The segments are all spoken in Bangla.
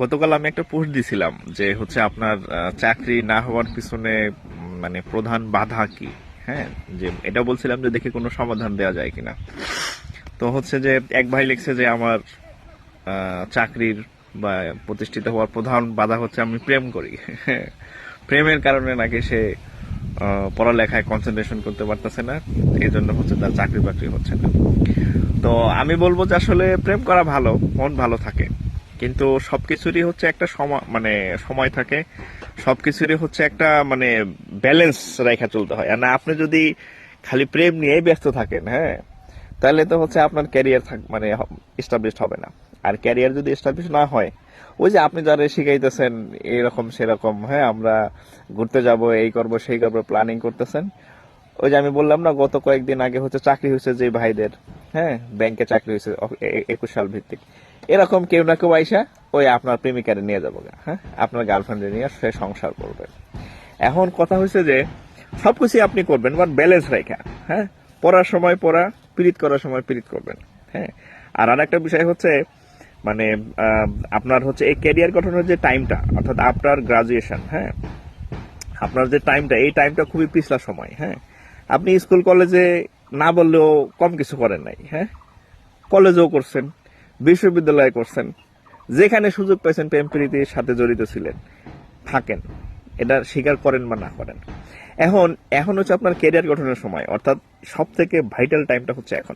গতকাল আমি একটা পোস্ট দিছিলাম যে হচ্ছে আপনার চাকরি না হওয়ার পিছনে মানে প্রধান বাধা কি? হ্যাঁ যে এটা বলছিলাম যে দেখে কোনো সমাধান দেওয়া যায় কিনা। তো হচ্ছে যে এক ভাই লিখছে যে আমার চাকরির বা প্রতিষ্ঠিত হওয়ার প্রধান বাধা হচ্ছে আমি প্রেম করি। প্রেমের কারণে নাকি সে পড়ালেখায় কনসেন্ট্রেশন করতে পারতেছে না এই জন্য হচ্ছে তার চাকরি বাকরি হচ্ছে না। তো আমি বলব যে আসলে প্রেম করা ভালো, মন ভালো থাকে। কিন্তু সবকিছুরই হচ্ছে একটা সময় মানে সময় থাকে। সবকিছুরই হচ্ছে একটা মানে ব্যালেন্স রেখা চলতে হয়। আর না, আপনি যদি খালি প্রেম নিয়েই ব্যস্ত থাকেন হ্যাঁ তাহলে তো হচ্ছে আপনার ক্যারিয়ার থাক মানে এস্টাবলিশ হবে না। আর ক্যারিয়ার যদি এস্টাবলিশ না হয়, ওই যে আপনি যারা শিখাইতেছেন, এরকম সেরকম হ্যাঁ আমরা ঘুরতে যাব, এই করব, সেই করব প্ল্যানিং করতেছেন। ওই যে আমি বললাম না, গত কয়েকদিন আগে হচ্ছে চাকরি হয়েছে যে ভাইদের। হ্যাঁ ব্যাংকে চাকরি হয়েছে একুশ সাল ভিত্তিক। এরকম কেউ না কেউ আইসা ওই আপনার প্রেমিকারে নিয়ে যাব হ্যাঁ? আপনার গার্লফ্রেন্ডে নিয়ে সে সংসার করবে। এখন কথা হয়েছে যে সবকিছু আপনি করবেন বাট ব্যালেন্স রেখা হ্যাঁ? পড়ার সময় পড়া পিরিত করার সময় পিরিত করবেন হ্যাঁ? আর আরেকটা বিষয় হচ্ছে মানে আপনার হচ্ছে এই ক্যারিয়ার গঠনের যে টাইমটা অর্থাৎ আপনার গ্রাজুয়েশন হ্যাঁ? আপনার যে টাইমটা এই টাইমটা খুবই পিছলা সময় হ্যাঁ? আপনি স্কুল কলেজে না বললেও কম কিছু করেন নাই হ্যাঁ? কলেজেও করছেন, বিশ্ববিদ্যালয়ে করছেন, যেখানে সুযোগ পাইছেন প্রেম প্রীতির সাথে জড়িত ছিলেন, থাকেন। এটা স্বীকার করেন বা না করেন। এখন এখন হচ্ছে আপনার ক্যারিয়ার গঠনের সময়, অর্থাৎ সব থেকে ভাইটাল টাইমটা হচ্ছে এখন।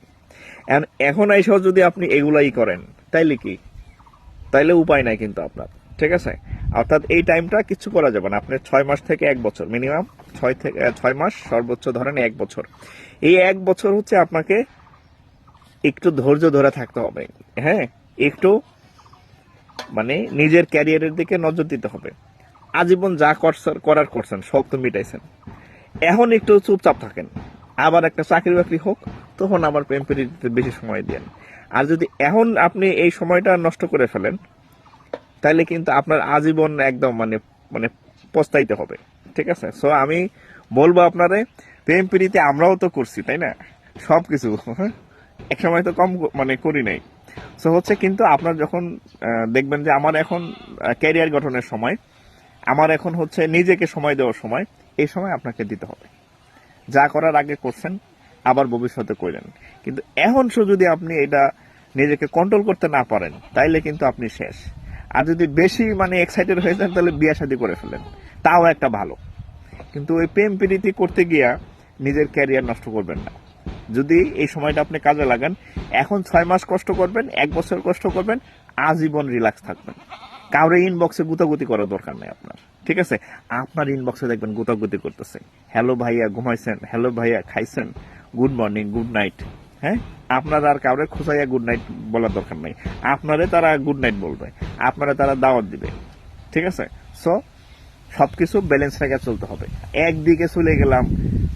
এখন এখন এসেও যদি আপনি এগুলাই করেন, তাইলে কি? তাইলে উপায় নাই কিন্তু আপনার। ঠিক আছে? অর্থাৎ এই টাইমটা কিছু করা যাবে না। আপনার ছয় মাস থেকে এক বছর মিনিমাম ছয় থেকে ছয় মাস সর্বোচ্চ ধরেন এক বছর। এই এক বছর হচ্ছে আপনাকে একটু ধৈর্য ধরে থাকতে হবে। হ্যাঁ? একটু মানে নিজের ক্যারিয়ারের দিকে নজর দিতে হবে। আজীবন যা করার করছেন, শখ তো মিটাইছেন। এখন একটু চুপচাপ থাকেন। আবার একটা চাকরি বাকরি হোক, তখন আবার প্রেম বেশি সময় দেন আর যদি এখন আপনি এই সময়টা নষ্ট করে ফেলেন তাহলে কিন্তু আপনার আজীবন একদম মানে মানে পস্তাইতে হবে। ঠিক আছে? সো আমি বলব আপনারে, প্রেম প্রীতি আমরাও তো করছি, তাই না? সব কিছু হ্যাঁ? এক সময় তো কম মানে করি নাই। সো হচ্ছে কিন্তু আপনার যখন দেখবেন যে আমার এখন ক্যারিয়ার গঠনের সময়, আমার এখন হচ্ছে নিজেকে সময় দেওয়ার সময়, এই সময় আপনাকে দিতে হবে। যা করার আগে করছেন, আবার ভবিষ্যতে করলেন কিন্তু এখন যদি আপনি এটা নিজেকে কন্ট্রোল করতে না পারেন, তাইলে কিন্তু আপনি শেষ। আর যদি বেশি মানে এক্সাইটেড হয়ে যান, তাহলে বিয়ে শাদী করে ফেলেন। তাও একটা ভালো। কিন্তু ওই প্রেম প্রীতি করতে গিয়া নিজের ক্যারিয়ার নষ্ট করবেন না। যদি এই সময়টা আপনি কাজে লাগান, এখন ছয় মাস কষ্ট করবেন, এক বছর কষ্ট করবেন, আজীবন রিল্যাক্স থাকবেন। কাউরে ইনবক্সে গুতাগুতি করার দরকার নেই আপনার। ঠিক আছে? আপনার ইনবক্সে দেখবেন গুতাগুতি করতেছে। হ্যালো ভাইয়া, ঘুমাইছেন? হ্যালো ভাইয়া, খাইছেন? গুড মর্নিং গুড নাইট হ্যাঁ? আপনার আর কাউরে খোঁচাইয়া গুড নাইট বলার দরকার নাই। আপনারে তারা গুড নাইট বলবে। আপনারা তারা দাওয়াত দিবে। ঠিক আছে? সো সবকিছু ব্যালেন্স রেখে চলতে হবে। একদিকে চলে গেলাম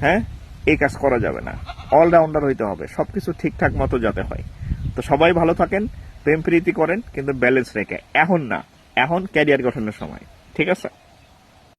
হ্যাঁ এই কাজ করা যাবে না। অলরাউন্ডার হইতে হবে। সবকিছু ঠিকঠাক মতো যাতে হয়। তো সবাই ভালো থাকেন প্রেম প্রীতি করেন, কিন্তু ব্যালেন্স রেখে। এখন না। এখন ক্যারিয়ার গঠনের সময়। ঠিক আছে?